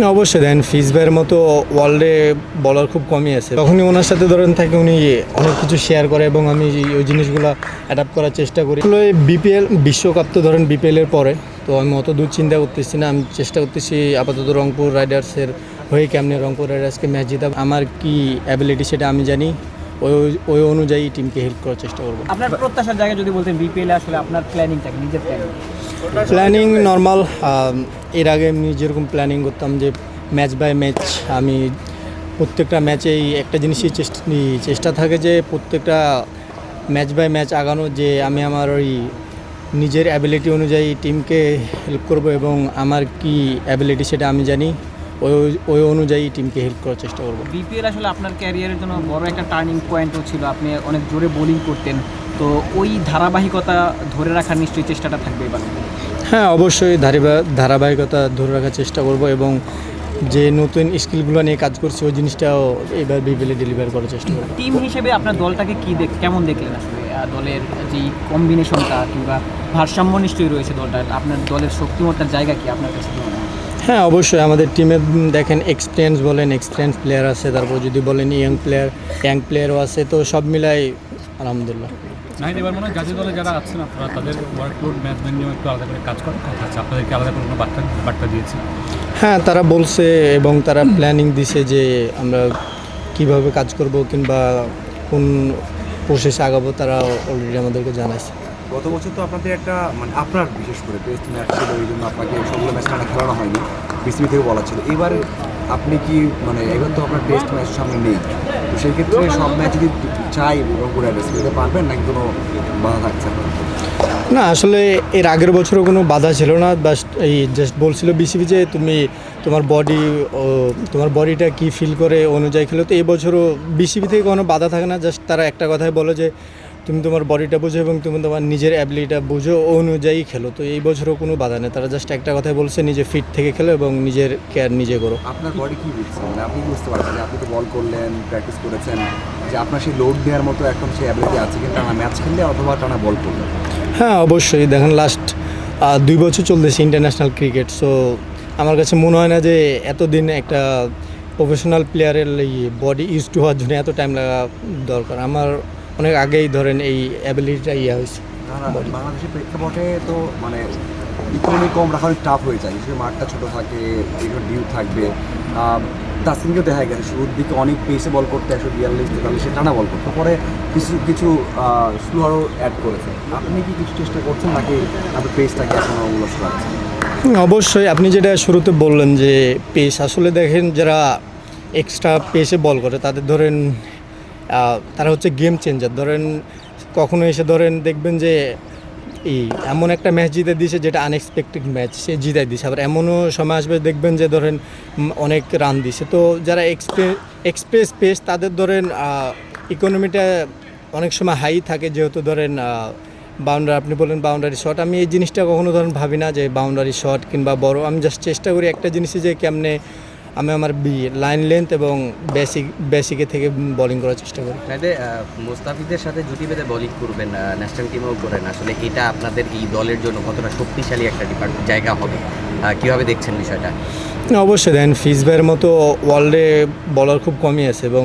না, অবশ্যই দেন ভাইয়ের মতো ওয়ার্ল্ডে বলার খুব কমই আছে। তখনই ওনার সাথে ধরেন থাকে উনি অনেক কিছু শেয়ার করে এবং আমি ওই জিনিসগুলো অ্যাডাপ্ট করার চেষ্টা করি। বিপিএল বিশ্বকাপ তো ধরেন বিপিএল এর পরে তো আমি অত দূর চিন্তা করতেছি না আমি চেষ্টা করতেছি আপাতত রংপুর রাইডার্সের হয়ে কেমনে রংপুর রাইডার্সকে ম্যাচ জিতাব আমার কি অ্যাবিলিটি সেটা আমি জানি ওই ওই অনুযায়ী টিমকে হেল্প করার চেষ্টা করব। আপনার প্রত্যাশার জায়গায় যদি বলতেন বিপিএল আসলে আপনার প্ল্যানিংটা নিজের প্ল্যানিং প্ল্যানিং নর্মাল এর আগে আমি যেরকম প্ল্যানিং করতাম যে ম্যাচ বাই ম্যাচ আমি প্রত্যেকটা ম্যাচেই একটা জিনিসই চেষ্টা চেষ্টা থাকে যে প্রত্যেকটা ম্যাচ বাই ম্যাচ আগানো, যে আমি আমার ওই নিজের অ্যাবিলিটি অনুযায়ী টিমকে হেল্প করব এবং আমার কি অ্যাবিলিটি সেটা আমি জানি, ওই ওই অনুযায়ী টিমকে হেল্প করার চেষ্টা করব। বিপিএল আসলে আপনার ক্যারিয়ারের জন্য বড় একটা টার্নিং পয়েন্টও ছিল। আপনি অনেক জোরে বোলিং করতেন। তো ওই ধারাবাহিকতা ধরে রাখার নিশ্চয়ই চেষ্টাটা থাকবে এবার হ্যাঁ অবশ্যই ধারাবাহিকতা ধরে রাখার চেষ্টা করব এবং যে নতুন স্কিলগুলো নিয়ে কাজ করছি ওই জিনিসটাও এবার বিপিএলে ডেলিভার করার চেষ্টা করব। টিম হিসেবে আপনার দলটাকে কী দেখ কেমন দেখলেন আসলে দলের যেই কম্বিনেশনটা কিংবা ভারসাম্য নিশ্চয়ই রয়েছে দলটার আপনার দলের শক্তিমত্তার জায়গা কি আপনার কাছে? হ্যাঁ? অবশ্যই আমাদের টিমে দেখেন এক্সপিরিয়েন্স বলেন এক্সপিরিয়েন্স প্লেয়ার আছে তারপর যদি বলেন ইয়াং প্লেয়ার ইয়াং প্লেয়ারও আছে তো সব মিলাই আলহামদুলিল্লাহ। নাইন এবার মনে হয় জাতীয় দলে যারা আছেন আপনারা তাদের ওয়ার্কলোড ম্যানেজমেন্ট নিয়েও একটু আলাদা করে কাজ করার কথা আছে আপনাদেরকে আলাদা করে কোনো বার্তা বার্তা দিয়েছে। হ্যাঁ তারা বলছে এবং তারা প্ল্যানিং দিছে যে আমরা কীভাবে কাজ করব কিংবা কোন প্রসেসে আগাবো তারা অলরেডি আমাদেরকে জানাইছে। গত বছর তো আপনাদের একটা মানে আপনার বিশেষ করে টেস্ট ম্যাচ ছিল এই জন্য আপনাকে সবগুলো ম্যাচ মানে খেলানো হয়নি বিসিবি থেকে বলা ছিল। এবারে আপনি কি মানে এবার তো আপনার টেস্ট ম্যাচ সামনে নেই। তো সেই ক্ষেত্রে সব ম্যাচ যদি চাই রংপুর দিতে পারবেন নাকি কোনো বাধা থাকছে? না না আসলে এর আগের বছরও কোনো বাধা ছিল না। জাস্ট এই জাস্ট বলছিল বিসিবি যে তুমি তোমার বডি তোমার বডিটা কি ফিল করে অনুযায়ী খেলো। তো এই বছরও বিসিবি থেকে কোনো বাধা থাকে না। জাস্ট তারা একটা কথাই বলো যে তুমি তোমার বডিটা বুঝো এবং তুমি তোমার নিজের অ্যাবিলিটা বুঝো ও অনুযায়ী খেলো। তো এই বছরও কোনো বাধা নেই। তারা জাস্ট একটা কথাই বলছে নিজে ফিট থেকে খেলো এবং নিজের কেয়ার নিজে করো। আপনার বডি কি বুঝছে? মানে আপনি বুঝতে পারছেন যে আপনি তো বল করলেন প্র্যাকটিস করেছেন যে আপনার সেই লোড দেওয়ার মতো এখন সেই অ্যাবিলিটি আছে কিন্তু টানা ম্যাচ খেললে অথবা টানা বল করলে? হ্যাঁ অবশ্যই। দেখেন লাস্ট দুই বছর চলতেছে ইন্টারন্যাশনাল ক্রিকেট সো আমার কাছে মনে হয় না যে এতদিন একটা প্রফেশনাল প্লেয়ারের বডি ইউজ টু হওয়ার জন্য এত টাইম লাগা দরকার। আমার অনেক আগেই ধরেন এই অ্যাবিলিটিটা ইয়ে হয়েছে। বাংলা- বাংলাদেশের প্রেক্ষাপটে তো মানে ইকোনমি কম রাখা অনেক টাফ হয়ে যায়। হিসেবে মাঠটা ছোটো থাকে ডিউ থাকবে। তাসিমকেও দেখা গেছে শুরুর দিকে অনেক পেসে বল করতে একশো বিয়াল্লিশ তেতাল্লিশে টানা বল করতে। পরে কিছু কিছু স্লোয়ারও অ্যাড করেছে। আপনি কি কিছু চেষ্টা করছেন নাকি আপনার পেসটাকে এখনও উল্লাস রাখছেন অবশ্যই। আপনি যেটা শুরুতে বললেন যে পেস আসলে দেখেন যারা এক্সট্রা পেসে বল করে তাদের ধরেন তারা হচ্ছে গেম চেঞ্জার ধরেন, কখনো এসে ধরেন দেখবেন যে, এই এমন একটা ম্যাচ জিতে দিয়েছে যেটা আনএক্সপেক্টেড ম্যাচ সে জিতাই দিয়েছে আবার এমনও সময় আসবে দেখবেন যে, ধরেন অনেক রান দিছে। তো যারা এক্সপ্রে এক্সপ্রেস পেস তাদের ধরেন ইকোনমিটা অনেক সময় হাই থাকে। যেহেতু ধরেন বাউন্ডারি আপনি বলেন বাউন্ডারি শট আমি এই জিনিসটা কখনো ধরেন ভাবি না যে বাউন্ডারি শট কিংবা বড়। আমি জাস্ট চেষ্টা করি একটা জিনিসই যে, কেমনে আমি আমার লাইন লেন্থ এবং বেসিক বেসিকে থেকে বোলিং করার চেষ্টা করি। মোস্তাফিজের সাথে জুটি বেঁধে বোলিং করবেন ন্যাশনাল টিমেও করেন আসলে এটা আপনাদের এই দলের জন্য কতটা শক্তিশালী একটা ডিপার্টমেন্ট জায়গা হবে? কীভাবে দেখছেন বিষয়টা? অবশ্যই দেন ভাইয়ের মতো ওয়ার্ল্ডে বলার খুব কমই আছে এবং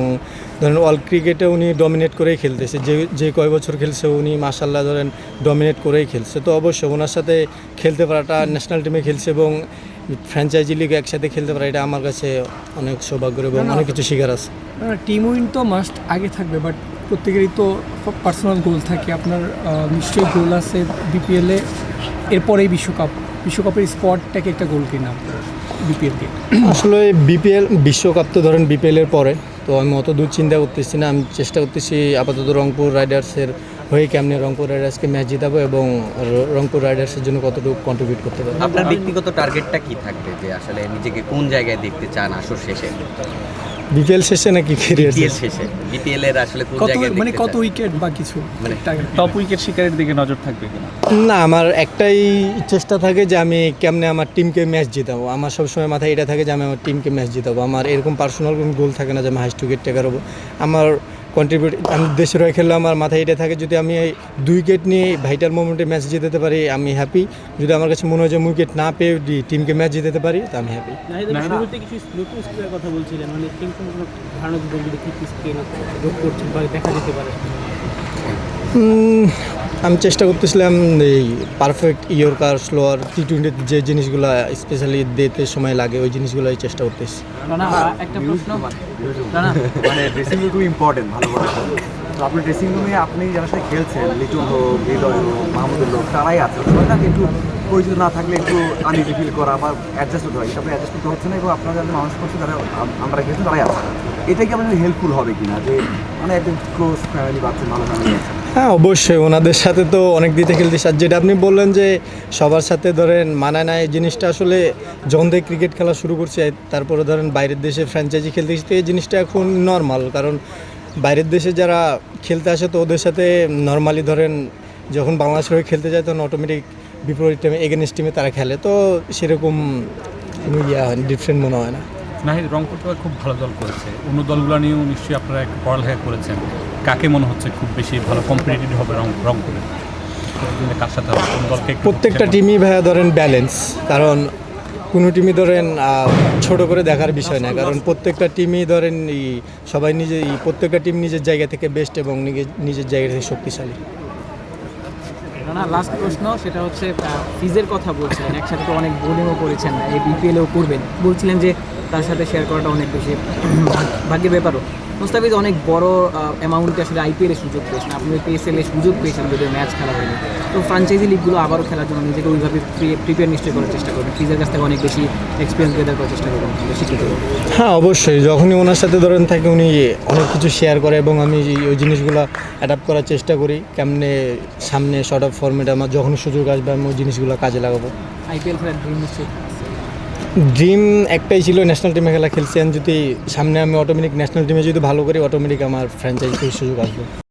ধরেন ওয়ার্ল্ড ক্রিকেটে উনি ডমিনেট করেই খেলতেছে যে যে কয় বছর খেলছে উনি মাসাল্লাহ ধরেন ডমিনেট করেই খেলছে তো অবশ্যই ওনার সাথে খেলতে পারাটা ন্যাশনাল টিমে খেলছে এবং ফ্র্যাঞ্চাইজি লিগ একসাথে খেলতে পারে এটা আমার কাছে অনেক সৌভাগ্য এবং অনেক কিছু শিকার আছে। টিম উইন তো মাস্ট আগে থাকবে বাট প্রত্যেকেরই তো পার্সোনাল গোল থাকে। আপনার নিশ্চয়ই গোল আছে বিপিএলে এরপরেই বিশ্বকাপ। বিশ্বকাপের স্পটটাকে একটা গোল কিনা বিপিএলকে আসলে বিপিএল বিশ্বকাপ তো ধরেন বিপিএলের পরে তো আমি অত দূর চিন্তা করতেছি না। আমি চেষ্টা করতেছি আপাতত রংপুর রাইডার্সের হয়ে কেমনে রংপুর রাইডার্সকে ম্যাচ জিতাবো এবং রংপুর রাইডার্সের জন্য কতটুকু কন্ট্রিবিউট করতে পারব? আপনার ব্যক্তিগত টার্গেটটা কি থাকবে? যে আসলে নিজেকে কোন জায়গায় দেখতে চান আসর শেষে? বিপিএল শেষে নাকি ক্যারিয়ার বিপিএল শেষে? বিপিএল এর আসলে কোন জায়গায় মানে কত উইকেট বা কিছু? মানে টপ উইকেট শিকারের দিকে নজর থাকবে কিনা? না আমার একটাই চেষ্টা থাকে যে আমি কেমনে আমার টিমকে ম্যাচ জিতাবো। আমার সবসময় মাথায় এটা থাকে যে আমি আমার টিমকে ম্যাচ জিতাবো। আমার এরকম পার্সোনাল কোনো গোল থাকে না যে আমি হাইস্ট উইকেট টেকার হব আমার কন্ট্রিবিউট আমি দেশের হয়ে খেললে আমার মাথায় এটা থাকে যদি আমি এই দুই উইকেট নিয়ে ভাইটাল মোমেন্টে ম্যাচ জিতে পারি আমি হ্যাপি যদি আমার কাছে মনে হয় যে উইকেট না পেয়ে টিমকে ম্যাচ জিতে পারি তা আমি হ্যাপি কথা বলছিলেন মানে ধারণা কি দেখা যেতে পারে? আমি চেষ্টা করতেছিলাম এই পারফেক্ট ইয়র্কার স্লোয়ার টি টোয়েন্টিতে যে জিনিসগুলো স্পেশালি দিতে সময় লাগে ওই জিনিসগুলোই চেষ্টা করতেছি। একটা প্রশ্ন। মানে ড্রেসিং রুম ইম্পর্টেন্ট ভালো তো আপনার ড্রেসিং রুমে আপনি যারা সাথে খেলছেন লিটন হোক হৃদয় হোক মাহমুদুল হোক তারাই আছে। সবাই না একটু পরিচিত না থাকলে একটু আনইজি ফিল করা বা অ্যাডজাস্ট হতে হয় আপনি অ্যাডজাস্ট করতে হচ্ছে না এবং আপনারা যারা মানুষ করছে তারা আমরা তারাই আছে। এটা কি আপনার হেল্পফুল হবে কিনা? যে মানে একদম ক্লোজ ফ্যামিলি পাচ্ছেন ভালো ফ্যামিলি আছে? হ্যাঁ অবশ্যই। ওনাদের সাথে তো অনেক দিতে খেলতে যেটা আপনি বললেন যে সবার সাথে ধরেন মানায় না এই জিনিসটা আসলে যখন থেকে ক্রিকেট খেলা শুরু করছে, তারপরে ধরেন বাইরের দেশে ফ্র্যাঞ্চাইজি খেলতে এই জিনিসটা এখন নর্মাল কারণ বাইরের দেশে যারা খেলতে আসে, তো ওদের সাথে নর্মালি ধরেন যখন বাংলাদেশের হয়ে খেলতে যায়, তখন অটোমেটিক বিপরীত টিমে এগেনস্ট টিমে তারা খেলে। তো সেরকম ইয়া ডিফারেন্ট মনে হয় না। নাহিদ রংপুর তো খুব ভালো দল করেছে। অন্য দলগুলো নিয়েও নিশ্চয়ই আপনারা একটু পড়ালেখা করেছেন। কাকে মনে হচ্ছে খুব বেশি ভালো কম্পিটিটিভ হবে রং রংপুরে? কার সাথে হবে? কোন দলকে প্রত্যেকটা টিমই ভাইয়া ধরেন ব্যালেন্স কারণ কোনো টিমই ধরেন ছোট করে দেখার বিষয় না। কারণ প্রত্যেকটা টিমই ধরেন এই সবাই নিজে এই প্রত্যেকটা টিম নিজের জায়গা থেকে বেস্ট এবং নিজে- নিজের জায়গা থেকে শক্তিশালী। রানা লাস্ট প্রশ্ন সেটা হচ্ছে ফিজের কথা বলছিলেন। একসাথে তো অনেক বোলিংও করেছেন এই বিপিএলও করবেন। বলছিলেন যে তার সাথে শেয়ার করাটা অনেক বেশি ভাগ্যের ব্যাপারও। মুস্তাফিজ অনেক বড় অ্যামাউন্টে আসলে আইপিএলে সুযোগ পেয়েছেন আপনি পিএসএলে সুযোগ পেয়েছেন যদি ম্যাচ খেলা হয়নি। তো ফ্রাঞ্চাইজি লিগগুলো আবারও খেলার জন্য নিজেকে ওইভাবে প্রিপেয়ার নিশ্চয়ই করার চেষ্টা করবেন। ফিজের কাছ থেকে অনেক বেশি এক্সপিরিয়েন্স গেদার করার চেষ্টা করবেন। শিক্ষিত হ্যাঁ অবশ্যই। যখনই ওনার সাথে ধরেন থাকে উনি অনেক কিছু শেয়ার করে এবং আমি ওই জিনিসগুলো অ্যাডাপ্ট করার চেষ্টা করি। কেমনে সামনে শর্ট অফ ফর্মেটে আমার যখনই সুযোগ আসবে আমি ওই জিনিসগুলো কাজে লাগাবো। আইপিএল খেলার ড্রিম নিশ্চয়ই। ড্রিম একটাই ছিল ন্যাশনাল টিমে খেলা খেলছি। যদি সামনে আমি অটোমেটিক ন্যাশনাল টিমে যদি ভালো করি অটোমেটিক আমার ফ্র্যাঞ্চাইজির সুযোগ আসবে।